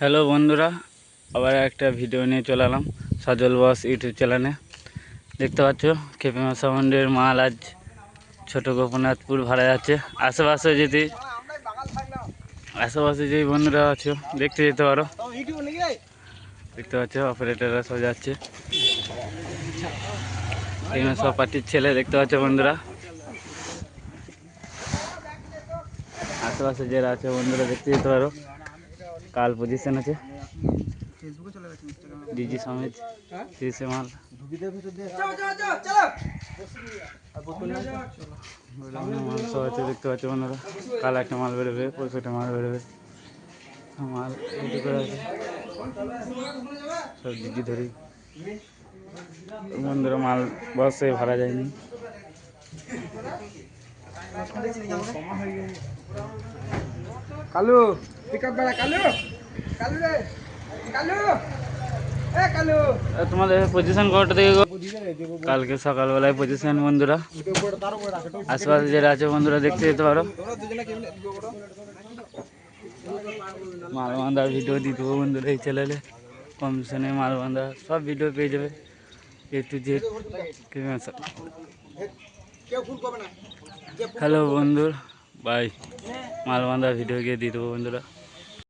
Hello বন্ধুরা, আবার একটা ভিডিও নিয়ে চলে এলাম সজল বস ইউটিউব চ্যানেলে। দেখতে পাচ্ছ খেপিমা সামন্ডের মাল আজ ছোট গোপনাথপুর ভাড়া যাচ্ছে। আশেপাশে যদি আশেপাশে যে বন্ধুরা আছো, দেখতে যেতে পারো। দেখতে পাচ্ছ অপারেটাররা সব যাচ্ছে। এখানে সব পার্টির ছেলে, দেখতে পাচ্ছ বন্ধুরা। আশেপাশে যারা আছে বন্ধুরা, দেখতে যেতে পারো। কাল পজিশন আছে। ডিজি সমেত তিরিশে মাল মাল সব আছে দেখতে পাচ্ছ বন্ধুরা। কাল একটা মাল বেরোবে পরশু একটা মাল বেরোবে। মাল করে আছে। সব ডিজি ধরি বন্ধুরা মাল বসে ভাড়া যায়নি। কালু। তোমাদের পজিশন কটা থেকে কালকে সকালবেলায় পজিশন বন্ধুরা। আশেপাশে যারা আছে বন্ধুরা দেখতে যেতে পারো। কেমনে ভিডিও মাল বান্ধার বন্ধুরা এই চ্যানেলে কমিশনে মাল বান্ধা সব ভিডিও পেয়ে যাবে। এ টু জেড হ্যালো বন্ধু বাই মাল বান্ধা ভিডিও গিয়ে দিয়ে দেবো বন্ধুরা।